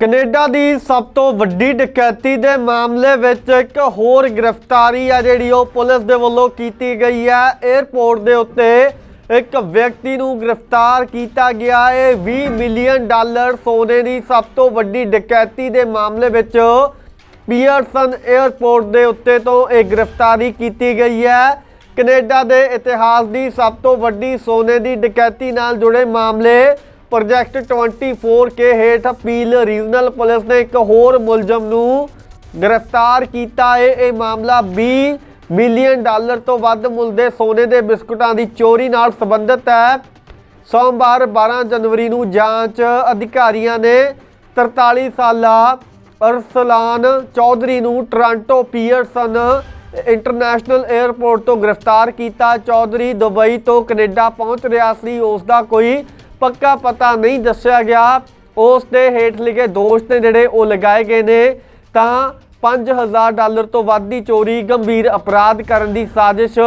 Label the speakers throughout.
Speaker 1: Canada ਦੀ ਸਭ ਤੋਂ ਵੱਡੀ ਡਕੈਤੀ ਦੇ ਮਾਮਲੇ ਵਿੱਚ ਇੱਕ ਹੋਰ ਗ੍ਰਿਫਤਾਰੀ ਆ ਜਿਹੜੀ ਉਹ ਪੁਲਿਸ ਦੇ ਵੱਲੋਂ ਕੀਤੀ ਗਈ ਹੈ 에ਅਰਪੋਰਟ ਦੇ ਉੱਤੇ ਇੱਕ ਵਿਅਕਤੀ ਨੂੰ ਗ੍ਰਿਫਤਾਰ ਕੀਤਾ ਗਿਆ। ਹੈ 20 ਮਿਲੀਅਨ ਡਾਲਰ ਸੋਨੇ ਦੀ ਸਭ ਤੋਂ ਵੱਡੀ ਡਕੈਤੀ ਦੇ ਮਾਮਲੇ ਵਿੱਚ ਪੀਅਰਸਨ 에ਅਰਪੋਰਟ ਦੇ ਉੱਤੇ ਤੋਂ ਇਹ ਗ੍ਰਿਫਤਾਰੀ ਕੀਤੀ ਗਈ ਹੈ ਕੈਨੇਡਾ ਦੇ ਇਤਿਹਾਸ ਦੀ ਸਭ ਤੋਂ ਵੱਡੀ ਸੋਨੇ ਦੀ ਡਕੈਤੀ ਨਾਲ ਜੁੜੇ ਮਾਮਲੇ ਪ੍ਰੋਜੈਕਟ 24K ਹੇਠ ਅਪੀਲ ਰੀਜਨਲ ਪੁਲਿਸ ਨੇ ਇੱਕ ਹੋਰ ਮੁਲਜ਼ਮ ਨੂੰ ਗ੍ਰਿਫਤਾਰ ਕੀਤਾ ਹੈ। ਇਹ ਮਾਮਲਾ 20 ਮਿਲੀਅਨ ਡਾਲਰ ਤੋਂ ਵੱਧ ਮੁੱਲ ਦੇ ਸੋਨੇ ਦੇ ਬਿਸਕੁਟਾਂ ਦੀ ਚੋਰੀ ਨਾਲ ਸੰਬੰਧਿਤ ਹੈ। ਸੋਮਵਾਰ 12 ਜਨਵਰੀ ਨੂੰ ਜਾਂਚ ਅਧਿਕਾਰੀਆਂ ਨੇ 43 ਸਾਲਾ ਅਰਸਲਾਨ ਚੌਧਰੀ ਨੂੰ ਟੋਰਾਂਟੋ ਪੀਅਰਸਨ ਇੰਟਰਨੈਸ਼ਨਲ 에ਅਰਪੋਰਟ ਤੋਂ ਗ੍ਰਿਫਤਾਰ ਕੀਤਾ। ਚੌਧਰੀ ਦੁਬਈ ਤੋਂ ਕੈਨੇਡਾ ਪਹੁੰਚ ਰਿਹਾ ਸੀ। ਉਸ ਦਾ ਕੋਈ ਪੱਕਾ ਪਤਾ ਨਹੀਂ ਦੱਸਿਆ ਗਿਆ। ਉਸ ਦੇ ਹੇਠ ਲਿਖੇ ਦੋਸ਼ ਨੇ ਜਿਹੜੇ ਉਹ ਲਗਾਏ ਗਏ ਨੇ, ਤਾਂ 5000 ਡਾਲਰ ਤੋਂ ਵੱਧ ਦੀ ਚੋਰੀ, ਗੰਭੀਰ ਅਪਰਾਧ ਕਰਨ ਦੀ ਸਾਜ਼ਿਸ਼,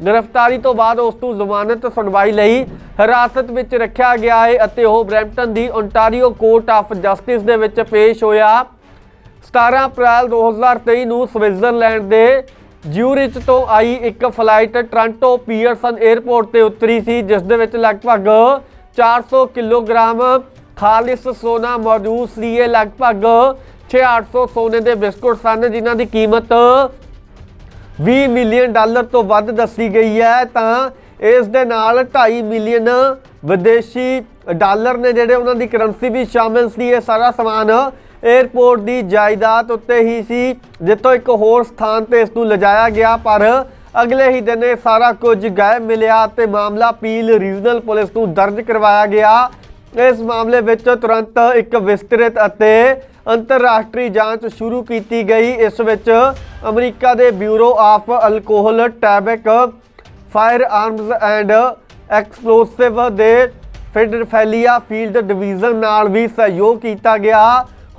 Speaker 1: ਗ੍ਰਿਫਤਾਰੀ ਤੋਂ ਬਾਅਦ ਉਸ ਨੂੰ ਜ਼ਮਾਨਤ ਸੁਣਵਾਈ ਲਈ ਹਿਰਾਸਤ ਵਿੱਚ ਰੱਖਿਆ ਗਿਆ ਹੈ ਅਤੇ ਉਹ ਬਰੈਂਪਟਨ ਦੀ ਓਨਟਾਰੀਓ ਕੋਰਟ ਆਫ ਜਸਟਿਸ ਦੇ ਵਿੱਚ ਪੇਸ਼ ਹੋਇਆ। 17 ਅਪ੍ਰੈਲ 2023 ਨੂੰ ਸਵਿਟਜ਼ਰਲੈਂਡ ਦੇ ਜਿਊਰਿਚ ਤੋਂ ਆਈ ਇੱਕ ਫਲਾਈਟ ਟ੍ਰਾਂਟੋ ਪੀਅਰਸਨ 에ਅਰਪੋਰਟ ਤੇ ਉਤਰੀ ਸੀ, ਜਿਸ ਦੇ ਵਿੱਚ ਲਗਭਗ 400 ਕਿਲੋਗ੍ਰਾਮ ਖਾਲਿਸ ਸੋਨਾ ਮੌਜੂਦ ਸੀ। ਇਹ ਲਗਭਗ 6800 ਸੋਨੇ ਦੇ ਬਿਸਕੁਟ ਸਨ, ਜਿਨ੍ਹਾਂ ਦੀ ਕੀਮਤ 20 ਮਿਲੀਅਨ ਡਾਲਰ ਤੋਂ ਵੱਧ ਦੱਸੀ ਗਈ ਹੈ। ਤਾਂ ਇਸ ਦੇ ਨਾਲ 2.5 ਮਿਲੀਅਨ ਵਿਦੇਸ਼ੀ ਡਾਲਰ ਨੇ ਜਿਹੜੇ ਉਹਨਾਂ ਦੀ ਕਰੰਸੀ ਵੀ ਸ਼ਾਮਿਲ ਸੀ, ਇਹ ਸਾਰਾ ਸਮਾਨ 에ਅਰਪੋਰਟ ਦੀ ਜਾਇਦਾਦ ਉੱਤੇ ਹੀ ਸੀ, ਜਿੱਥੋਂ ਇੱਕ ਹੋਰ ਸਥਾਨ ਤੇ ਇਸ ਨੂੰ ਲਿਜਾਇਆ ਗਿਆ। ਪਰ ਅਗਲੇ ਹੀ ਦਿਨ ਇਹ ਸਾਰਾ ਕੁਝ ਗਾਇਬ ਮਿਲਿਆ ਤੇ ਮਾਮਲਾ ਪੀਲ ਰੀਜਨਲ ਪੁਲਿਸ ਨੂੰ ਦਰਜ ਕਰਵਾਇਆ ਗਿਆ। ਇਸ ਮਾਮਲੇ ਵਿੱਚ ਤੁਰੰਤ ਇੱਕ ਵਿਸਤ੍ਰਿਤ ਅਤੇ ਅੰਤਰਰਾਸ਼ਟਰੀ ਜਾਂਚ ਸ਼ੁਰੂ ਕੀਤੀ ਗਈ। ਇਸ ਵਿੱਚ ਅਮਰੀਕਾ ਦੇ bureau of alcohol, tobacco firearms and explosive ਦੇ ਫਿਡਰਫੈਲੀਆ ਫੀਲਡ ਡਿਵੀਜ਼ਨ ਨਾਲ ਵੀ ਸਹਿਯੋਗ ਕੀਤਾ ਗਿਆ।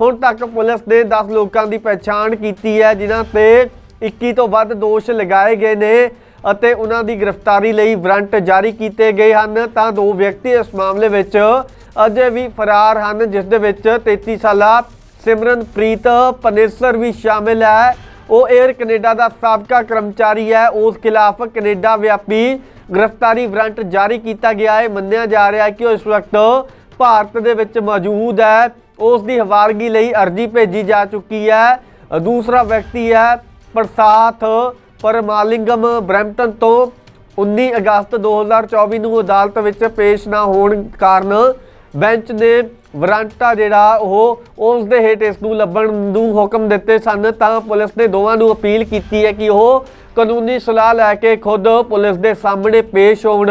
Speaker 1: ਹੁਣ ਤੱਕ ਪੁਲਿਸ ਨੇ 10 ਲੋਕਾਂ ਦੀ ਪਛਾਣ ਕੀਤੀ ਹੈ, ਜਿਨ੍ਹਾਂ ਤੇ 21 ਤੋਂ ਵੱਧ ਦੋਸ਼ ਲਗਾਏ ਗਏ ਨੇ ਅਤੇ ਉਹਨਾਂ ਦੀ ਗ੍ਰਿਫਤਾਰੀ ਲਈ ਵਾਰੰਟ ਜਾਰੀ ਕੀਤੇ ਗਏ ਹਨ। ਤਾਂ ਦੋ ਵਿਅਕਤੀ ਇਸ ਮਾਮਲੇ ਵਿੱਚ ਅਜੇ ਵੀ ਫਰਾਰ ਹਨ, ਜਿਸ ਦੇ ਵਿੱਚ 33 ਸਾਲਾ ਸਿਮਰਨਪ੍ਰੀਤ ਪਨੇਸਰ ਵੀ ਸ਼ਾਮਿਲ ਹੈ। ਉਹ 에ਅਰ ਕੈਨੇਡਾ ਦਾ ਸਾਬਕਾ ਕਰਮਚਾਰੀ ਹੈ। ਉਸ ਖਿਲਾਫ ਕੈਨੇਡਾ ਵਿਆਪੀ ਗ੍ਰਿਫਤਾਰੀ ਵਾਰੰਟ ਜਾਰੀ ਕੀਤਾ ਗਿਆ ਹੈ। ਮੰਨਿਆ ਜਾ ਰਿਹਾ ਹੈ ਕਿ ਉਹ ਇਸ ਵਕਤ ਭਾਰਤ ਦੇ ਵਿੱਚ ਮੌਜੂਦ ਹੈ। ਉਸ ਦੀ ਹਵਾਲਗੀ ਲਈ ਅਰਜ਼ੀ ਭੇਜੀ ਜਾ ਚੁੱਕੀ ਹੈ। ਦੂਸਰਾ ਵਿਅਕਤੀ ਹੈ ਪ੍ਰਸਾਥ ਪਰਮਾਲਿੰਗਮ ਬ੍ਰੈਂਪਟਨ ਤੋਂ 19 ਅਗਸਤ 2024 ਨੂੰ ਅਦਾਲਤ ਵਿੱਚ ਪੇਸ਼ ਨਾ ਹੋਣ ਕਾਰਨ ਬੈਂਚ ਨੇ ਵਰਾਂਟਾ ਜਿਹੜਾ ਉਹ, ਉਸ ਦੇ ਹੇਠ ਇਸ ਨੂੰ ਲੱਭਣ ਨੂੰ ਹੁਕਮ ਦਿੱਤੇ ਸਨ। ਤਾਂ ਪੁਲਿਸ ਨੇ ਦੋਵਾਂ ਨੂੰ ਅਪੀਲ ਕੀਤੀ ਹੈ ਕਿ ਉਹ ਕਾਨੂੰਨੀ ਸਲਾਹ ਲੈ ਕੇ ਖੁਦ ਪੁਲਿਸ ਦੇ ਸਾਹਮਣੇ ਪੇਸ਼ ਹੋਣ।